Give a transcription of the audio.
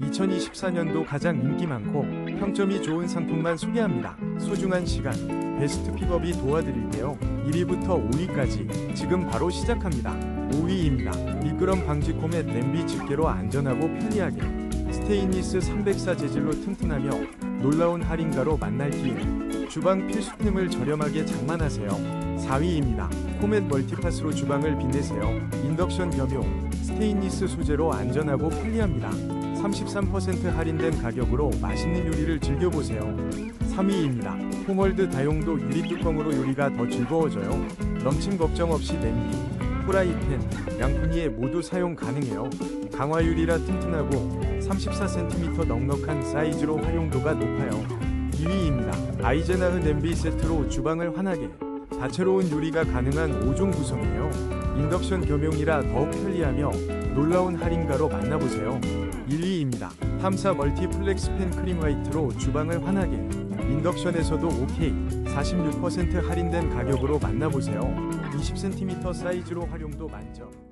2024년도 가장 인기 많고 평점이 좋은 상품만 소개합니다. 소중한 시간, 베스트 픽업이 도와드릴게요. 1위부터 5위까지 지금 바로 시작합니다. 5위입니다. 미끄럼 방지 코멧 냄비 집게로 안전하고 편리하게 스테인리스 304 재질로 튼튼하며 놀라운 할인가로 만날 기회 주방 필수템을 저렴하게 장만하세요. 4위입니다. 코멧 멀티파스로 주방을 빛내세요. 인덕션 겸용 스테인리스 소재로 안전하고 편리합니다. 33% 할인된 가격으로 맛있는 요리를 즐겨보세요. 3위입니다. 홈월드 다용도 유리 뚜껑으로 요리가 더 즐거워져요. 넘침 걱정 없이 냄비, 프라이팬, 양푼이에 모두 사용 가능해요. 강화 유리라 튼튼하고 34cm 넉넉한 사이즈로 활용도가 높아요. 2위입니다. 아이제나흐 냄비 세트로 주방을 환하게 다채로운 요리가 가능한 5종 구성이에요. 인덕션 겸용이라 더욱 편리하며 놀라운 할인가로 만나보세요. 1위입니다. 탐사 멀티플렉스 팬 크림 화이트로 주방을 환하게 인덕션에서도 OK 46% 할인된 가격으로 만나보세요. 20cm 사이즈로 활용도 만점.